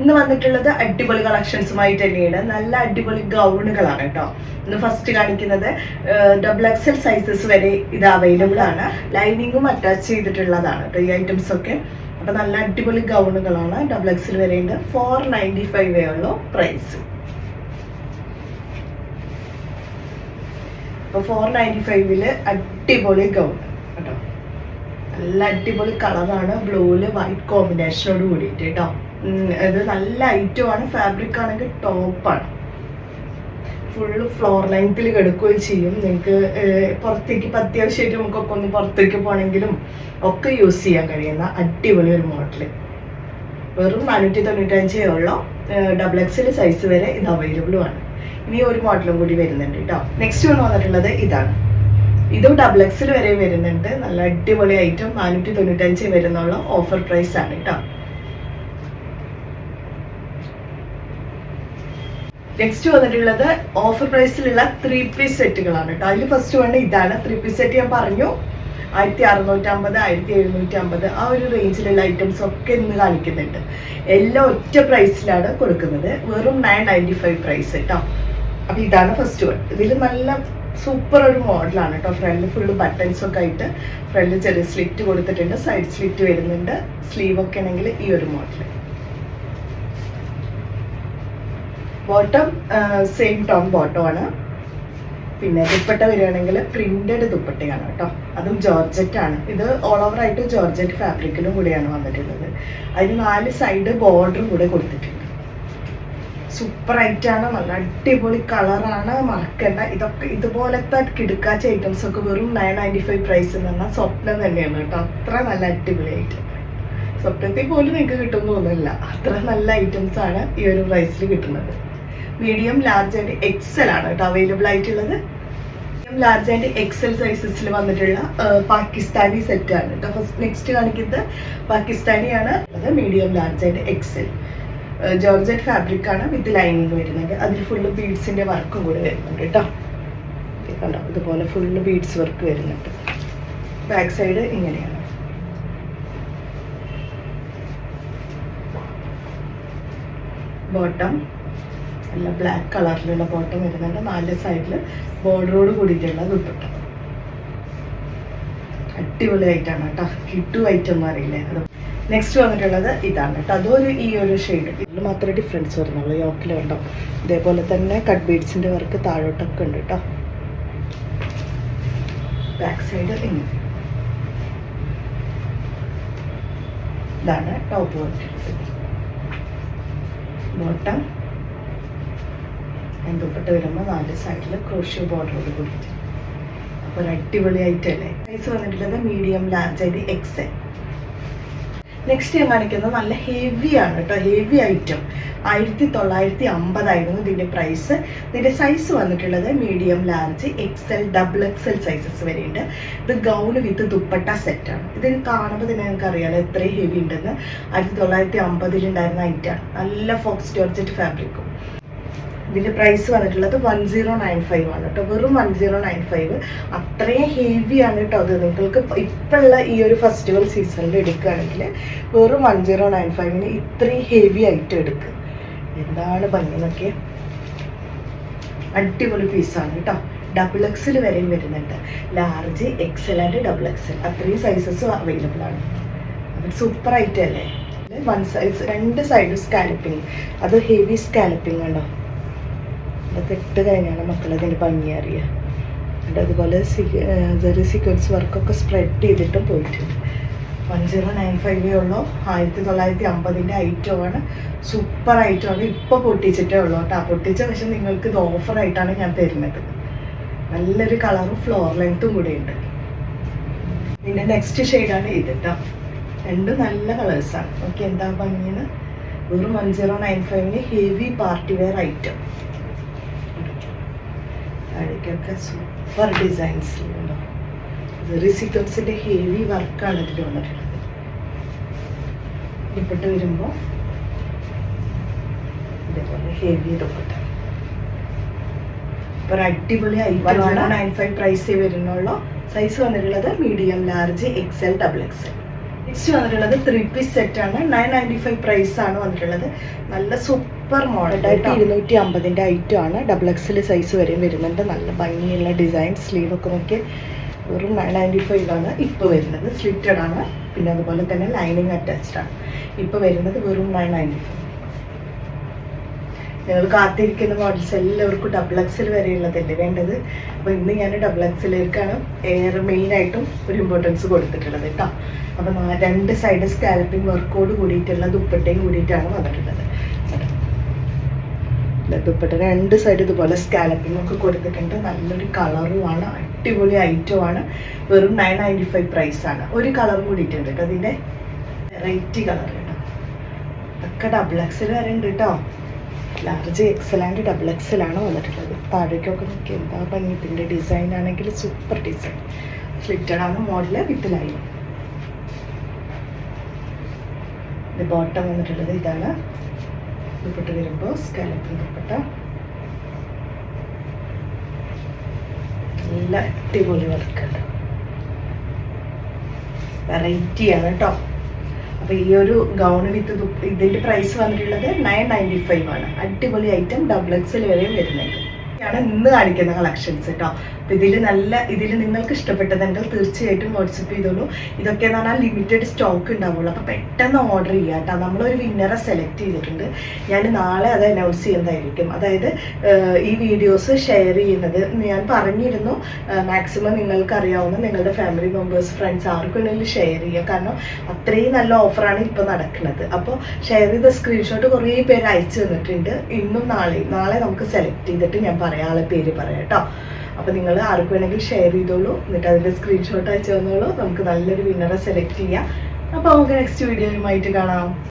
ഇന്ന് വന്നിട്ടുള്ളത് അടിപൊളി കളക്ഷൻസുമായിട്ട് തന്നെയാണ്. നല്ല അടിപൊളി ഗൗണുകളാണ് കേട്ടോ. ഇന്ന് ഫസ്റ്റ് കാണിക്കുന്നത് ഡബിൾ എക്സൽ സൈസസ് വരെ ഇത് അവൈലബിൾ ആണ്. ലൈനിങ്ങും അറ്റാച്ച് ചെയ്തിട്ടുള്ളതാണ് ഈ ഐറ്റംസ് ഒക്കെ. അപ്പൊ നല്ല അടിപൊളി ഗൗണുകളാണ് ഡബിൾ എക്സൽ വരെ ഉണ്ട്. ഫോർ നയന്റി ഫൈവ് ഉള്ളൂ പ്രൈസ് അപ്പൊ ഫോർ നയന്റി ഫൈവിൽ അടിപൊളി ഗൗൺ കേട്ടോ. നല്ല അടിപൊളി കളറാണ് ബ്ലൂൽ വൈറ്റ് കോമ്പിനേഷനോട് കൂടിയിട്ട് കേട്ടോ. ഇത് നല്ല ഐറ്റമാണ്. ഫാബ്രിക് ആണെങ്കിൽ ടോപ്പാണ് ഫുള്ള് ഫ്ലോർ ലെങ്ത്തിൽ കിടക്കുകയും ചെയ്യും. നിങ്ങൾക്ക് പുറത്തേക്ക് ഇപ്പം അത്യാവശ്യമായിട്ട് നമുക്കൊക്കെ ഒന്ന് പുറത്തേക്ക് പോകണമെങ്കിലും ഒക്കെ യൂസ് ചെയ്യാൻ കഴിയുന്ന അടിപൊളി ഒരു മോഡൽ വെറും നാനൂറ്റി തൊണ്ണൂറ്റഞ്ചേ ഉള്ളൂ ഡബിൾ എക്സൽ സൈസ് വരെ ഇത് അവൈലബിളും ആണ്. ഇനി ഒരു മോഡലും കൂടി വരുന്നുണ്ട് കേട്ടോ നെക്സ്റ്റ് വന്ന് വന്നിട്ടുള്ളത് ഇതാണ്. ഇതും ഡബിൾ എക്സൽ വരെ വരുന്നുണ്ട്. നല്ല അടിപൊളി ഐറ്റം നാനൂറ്റി തൊണ്ണൂറ്റഞ്ച് വരുന്നുള്ള. ഓഫർ പ്രൈസ് ആണ് കേട്ടോ നെക്സ്റ്റ് വന്നിട്ടുള്ളത് ഓഫർ പ്രൈസിലുള്ള ത്രീ പീസ് സെറ്റുകളാണ് കേട്ടോ അതിൽ ഫസ്റ്റ് വൺ ഇതാണ്. ത്രീ പീസ് സെറ്റ് ഞാൻ പറഞ്ഞു. ആയിരത്തി അറുന്നൂറ്റമ്പത് ആയിരത്തി എഴുന്നൂറ്റി അമ്പത് ആ ഒരു റേഞ്ചിലുള്ള ഐറ്റംസ് ഒക്കെ ഇന്ന് കാണിക്കുന്നുണ്ട്. എല്ലാം ഒറ്റ പ്രൈസിലാണ് കൊടുക്കുന്നത്. വെറും നയൻ നയന്റി ഫൈവ് പ്രൈസ് കേട്ടോ അപ്പോൾ ഇതാണ് ഫസ്റ്റ് വൺ ഇതിൽ നല്ല സൂപ്പർ ഒരു മോഡലാണ് കേട്ടോ ഫ്രണ്ട് ഫുള്ള് ബട്ടൺസ് ഒക്കെ ആയിട്ട് ഫ്രണ്ടിൽ ചെറിയ സ്ലിറ്റ് കൊടുത്തിട്ടുണ്ട്. സൈഡ് സ്ലിറ്റ് വരുന്നുണ്ട്. സ്ലീവ് ഒക്കെ ആണെങ്കിൽ ഈ ഒരു model bottom same tom bottom ആണ്. പിന്നെ ദുപ്പട്ട വരികയാണെങ്കിൽ പ്രിന്റഡ് ദുപ്പട്ടയാണ് കേട്ടോ. അതും ജോർജറ്റ് ആണ്. ഇത് ഓൾ ഓവർ ആയിട്ട് ജോർജറ്റ് ഫാബ്രിക്കിലും കൂടിയാണ് വന്നിട്ടുള്ളത്. അതിന് നാല് സൈഡ് ബോർഡറും കൂടെ കൊടുത്തിട്ടുണ്ട്. സൂപ്പർ ആയിട്ടാണ് നല്ല അടിപൊളി കളറാണ് മറക്കണ്ട. ഇതൊക്കെ ഇതുപോലത്തെ കിടുക്കാച്ച ഐറ്റംസ് ഒക്കെ വെറും നയൻ നയന്റി ഫൈവ് പ്രൈസ് എന്ന് പറഞ്ഞാൽ സ്വപ്നം തന്നെയാണ് കേട്ടോ. അത്ര നല്ല അടിപൊളി ആയിട്ട് സ്വപ്നത്തിൽ പോലും നിങ്ങൾക്ക് കിട്ടുമെന്ന് തോന്നുന്നില്ല. അത്ര നല്ല ഐറ്റംസ് ആണ് ഈ ഒരു പ്രൈസിൽ കിട്ടുന്നത്. മീഡിയം ലാർജ് ആൻഡ് എക്സൽ ആണ് കേട്ടോ അവൈലബിൾ ആയിട്ടുള്ളത്. മീഡിയം ലാർജ് ആൻഡ് എക്സൽ സൈസസിൽ വന്നിട്ടുള്ള പാകിസ്ഥാനി സെറ്റ് ആണ് കേട്ടോ. ഫസ്റ്റ് നെക്സ്റ്റ് കാണിക്കുന്നത് പാകിസ്ഥാനി ആണ് അത് medium large and XL georgette fabric ആണ് വിത്ത് ലൈനിങ് വരുന്നത്. അതിൽ ഫുള്ള് ബീഡ്സിന്റെ വർക്കും കൂടെ വരുന്നുണ്ട് കേട്ടോ. കണ്ടോ? ഇതുപോലെ ഫുള്ള് ബീഡ്സ് വർക്ക് വരുന്നുണ്ട്. ബാക്ക് സൈഡ് ഇങ്ങനെയാണ്. ബോട്ടം നല്ല ബ്ലാക്ക് കളറിലുള്ള ബോട്ടം വരുന്നുണ്ട്. നാല് സൈഡിൽ ബോർഡറോട് കൂടിയിട്ടുള്ള ദുപ്പട്ട അടിപൊളി ആയിട്ടാണ് കേട്ടോ കിട്ടു ഐറ്റം എന്ന് അറിയില്ലേ അത്. നെക്സ്റ്റ് വന്നിട്ടുള്ളത് ഇതാണ് കേട്ടോ അതൊരു ഈ ഒരു ഷെയ്ഡ് ഇതിൽ മാത്രമേ ഡിഫറൻസ് വരുന്നുള്ളൂ. യോക്കിലുണ്ടോ ഇതേപോലെ തന്നെ കട്ട് ബീഡ്സിന്റെ വർക്ക് താഴോട്ടൊക്കെ ഉണ്ട് കേട്ടോ ബാക്ക് സൈഡ് ഇങ്ങനെ. ഇതാണ് ടോപ്പ് വന്നിട്ടുള്ളത് ബോട്ടം ദുപ്പട്ട വരുമ്പോൾ നാല് സൈഡിൽ ക്രോഷ്യോ ബോർഡറോട് കൊടുത്തിട്ട്. അപ്പോൾ ഒരു അടിപൊളി ഐറ്റം സൈസ് വന്നിട്ടുള്ളത് മീഡിയം ലാർജ് ആയിട്ട് എക്സ് നെക്സ്റ്റ് ഞാൻ കാണിക്കുന്നത് നല്ല ഹെവി ആണ് കേട്ടോ ഹെവി ഐറ്റം ആയിരത്തി തൊള്ളായിരത്തി അമ്പതായിരുന്നു ഇതിന്റെ പ്രൈസ് ഇതിന്റെ സൈസ് വന്നിട്ടുള്ളത് medium large X L double X L sizes വരെയുണ്ട്. ഇത് ഗൗൺ വിത്ത് ദുപ്പട്ട സെറ്റാണ് ഇത് കാണുമ്പോൾ തന്നെ നിങ്ങൾക്ക് അറിയാലോ എത്രയും ഹെവി ഉണ്ടെന്ന്. ആയിരത്തി തൊള്ളായിരത്തി അമ്പതിലുണ്ടായിരുന്ന ഐറ്റം നല്ല ഫോക്സ് ജോർജറ്റ് ഫാബ്രിക്കും ഇതിന്റെ പ്രൈസ് വന്നിട്ടുള്ളത് വൺ സീറോ നയൻ ഫൈവ് ആണ് കേട്ടോ വെറും വൺ സീറോ നയൻ ഫൈവ് അത്രയും ഹെവി ആണ് കേട്ടോ അത്. നിങ്ങൾക്ക് ഇപ്പോഴുള്ള ഈ ഒരു ഫെസ്റ്റിവൽ സീസണിൽ എടുക്കുകയാണെങ്കിൽ വെറും വൺ സീറോ നയൻ ഫൈവിന് ഇത്രയും ഹെവി ആയിട്ട് എടുക്കുക എന്താണ് ഭംഗി അടിപൊളി പീസാണ് കേട്ടോ ഡബിൾ എക്സിൽ വരെയും വരുന്നുണ്ട്. Large XL and double XL അത്രയും സൈസസ് അവൈലബിൾ ആണ്. അത് സൂപ്പർ ആയിട്ട് അല്ലേ? വൺ സൈസ് രണ്ട് സൈഡും സ്കാലപ്പിങ് അത് ഹെവി സ്കാലപ്പിംഗ് ഉണ്ടോ അതൊക്കെ ഇട്ട് കഴിഞ്ഞാണ് മക്കൾ അതിന്റെ ഭംഗി അറിയുക. എന്നിട്ട് അതുപോലെ ചെറിയ സീക്വൻസ് വർക്കൊക്കെ സ്പ്രെഡ് ചെയ്തിട്ടും പോയിട്ടുണ്ട്. വൺ സീറോ നയൻ ഫൈവേ ഉള്ളൂ. ആയിരത്തി തൊള്ളായിരത്തി അമ്പതിന്റെ ഐറ്റമാണ് സൂപ്പർ ഐറ്റമാണ് ഇപ്പോൾ പൊട്ടിച്ചിട്ടേ ഉള്ളൂ കേട്ടോ. പൊട്ടിച്ച പക്ഷേ നിങ്ങൾക്ക് ഇത് ഓഫറായിട്ടാണ് ഞാൻ തരുന്നത്. നല്ലൊരു കളറും ഫ്ലോർ ലെങ്ത്തും കൂടെ ഉണ്ട്. പിന്നെ നെക്സ്റ്റ് ഷെയ്ഡാണ് ഇത് കേട്ടോ രണ്ട് നല്ല കളേഴ്സാണ് ഓക്കെ എന്താ ഭംഗിയെന്ന്. വെറും വൺ സീറോ നയൻ ഫൈവിന് ഹെവി പാർട്ടി വെയർ ഐറ്റം താഴേക്കൊക്കെ സൂപ്പർ ഡിസൈൻസ് ഉണ്ടോ? ജെറി സീക്വൻസിന്റെ ഹെവി വർക്കാണ് ഇതിൽ വന്നിട്ടുള്ളത്. ദുപ്പട്ട വരുമ്പോൾ ഇതേപോലെ ഹെവി ദുപ്പട്ട. ഇപ്പോൾ അടിപൊളി ഐറ്റമാണ് നയൻ ഫൈവ് പ്രൈസേ വരുന്നുള്ളൂ സൈസ് വന്നിട്ടുള്ളത് medium large XL double XL next വന്നിട്ടുള്ളത് ത്രീ പീസ് സെറ്റ് ആണ്. നയൻ നയന്റി ഫൈവ് പ്രൈസ് ആണ് വന്നിട്ടുള്ളത്. നല്ല സൂപ്പർ മോഡൽ ആയിട്ട് ഇരുന്നൂറ്റി അമ്പതിന്റെ ഐറ്റം ആണ് ഡബിൾ എക്സൽ സൈസ് വരെയും വരുന്നുണ്ട്. നല്ല ഭംഗിയുള്ള ഡിസൈൻ സ്ലീവ് ഒക്കെ നോക്കി വെറും നയൻ നയന്റി ഫൈവ് ആണ് ഇപ്പോൾ വരുന്നത്. സ്ലിറ്റഡ് ആണ്. പിന്നെ അതുപോലെ തന്നെ ലൈനിങ് അറ്റാച്ച്ഡ് ആണ്. ഇപ്പോൾ വരുന്നത് വെറും നയൻ നയന്റി ഫൈവ് ഞങ്ങൾ കാത്തിരിക്കുന്ന മോഡൽസ് എല്ലാവർക്കും ഡബിൾ എക്സിൽ വരെയുള്ളതല്ലേ വേണ്ടത്? അപ്പോൾ ഇന്ന് ഞാൻ ഡബിൾ എക്സിലേക്കാണ് എയർ മെയിനായിട്ടും ഒരു ഇമ്പോർട്ടൻസ് കൊടുത്തിട്ടുള്ളത് കേട്ടോ. അപ്പോൾ രണ്ട് സൈഡ് സ്കാലപ്പിംഗ് വർക്കോട് കൂടിയിട്ടുള്ള ദുപ്പട്ടയും കൂടിയിട്ടാണ് വന്നിട്ടുള്ളത്. ദുപ്പട്ട രണ്ട് സൈഡ് ഇതുപോലെ സ്കാലപ്പിംഗ് ഒക്കെ കൊടുത്തിട്ടുണ്ട്. നല്ലൊരു കളറുമാണ് അടിപൊളി ഐറ്റമാണ് വെറും നയൻ നയന്റി ഫൈവ് പ്രൈസാണ് ഒരു കളറും കൂടിയിട്ടുണ്ട് കേട്ടോ. അതിന്റെ വെറൈറ്റി കളർ കേട്ടോ. ഇതൊക്കെ ഡബിൾ എക്സൽ വരെ ഉണ്ട് കേട്ടോ. Large XL and double XL ആണ് വന്നിട്ടുള്ളത്. താഴേക്കൊക്കെ നോക്കി എന്താ ഭംഗി ഇതിന്റെ ഡിസൈൻ ആണെങ്കിൽ സൂപ്പർ ഡിസൈൻ സ്ലിറ്റഡ് ആണ് മോഡൽ വിത്ത് ലൈൻ ബോട്ടം വന്നിട്ടുള്ളത് ഇതാണ്. ദുപ്പട്ട വരുമ്പോൾ സ്കാലപ്പിൻ ദുപ്പട്ട. നല്ല അടിപൊളി വർക്കുണ്ട് വെറൈറ്റിയാണ് കേട്ടോ അപ്പോൾ ഈ ഒരു ഗൗൺ വിത്ത് ഇതിന്റെ പ്രൈസ് വന്നിട്ടുള്ളത് നയൻ നയന്റി ഫൈവ് ആണ്. അടിപൊളി ഐറ്റം ഡബിൾ എക്സിൽ വരെയും വരുന്നുണ്ട്. ആണ് ഇന്ന് കാണിക്കുന്ന കളക്ഷൻസ് കേട്ടോ ഇതിൽ നല്ല ഇതിൽ നിങ്ങൾക്ക് ഇഷ്ടപ്പെട്ടതെങ്കിൽ തീർച്ചയായിട്ടും വാട്സപ്പ് ചെയ്തോളൂ. ഇതൊക്കെ എന്ന് പറഞ്ഞാൽ ലിമിറ്റഡ് സ്റ്റോക്ക് ഉണ്ടാവുള്ളൂ. അപ്പോൾ പെട്ടെന്ന് ഓർഡർ ചെയ്യുക കേട്ടോ. നമ്മളൊരു വിന്നറെ സെലക്ട് ചെയ്തിട്ടുണ്ട്. ഞാൻ നാളെ അത് അനൗൺസ് ചെയ്യുന്നതായിരിക്കും. അതായത് ഈ വീഡിയോസ് ഷെയർ ചെയ്യുന്നത്. ഞാൻ പറഞ്ഞിരുന്നു മാക്സിമം നിങ്ങൾക്ക് അറിയാവുന്ന നിങ്ങളുടെ ഫാമിലി മെമ്പേഴ്സ് ഫ്രണ്ട്സ് ആർക്കും വേണമെങ്കിലും ഷെയർ ചെയ്യുക കാരണം അത്രയും നല്ല ഓഫറാണ് ഇപ്പോൾ നടക്കുന്നത്. അപ്പോൾ ഷെയർ ചെയ്ത സ്ക്രീൻഷോട്ട് കുറേ പേര് അയച്ചു തന്നിട്ടുണ്ട്. ഇന്നും നാളെയും. നാളെ നമുക്ക് സെലക്ട് ചെയ്തിട്ട് ഞാൻ പറയാം ആളെ പേര് പറയാം കേട്ടോ. അപ്പോൾ നിങ്ങൾ ആർക്ക് വേണമെങ്കിൽ ഷെയർ ചെയ്തോളൂ. എന്നിട്ട് അതിന്റെ സ്ക്രീൻഷോട്ട് അയച്ചു തന്നോളൂ. നമുക്ക് നല്ലൊരു വിന്നറെ സെലക്ട് ചെയ്യാം. അപ്പോൾ നമുക്ക് നെക്സ്റ്റ് വീഡിയോയുമായിട്ട് കാണാം.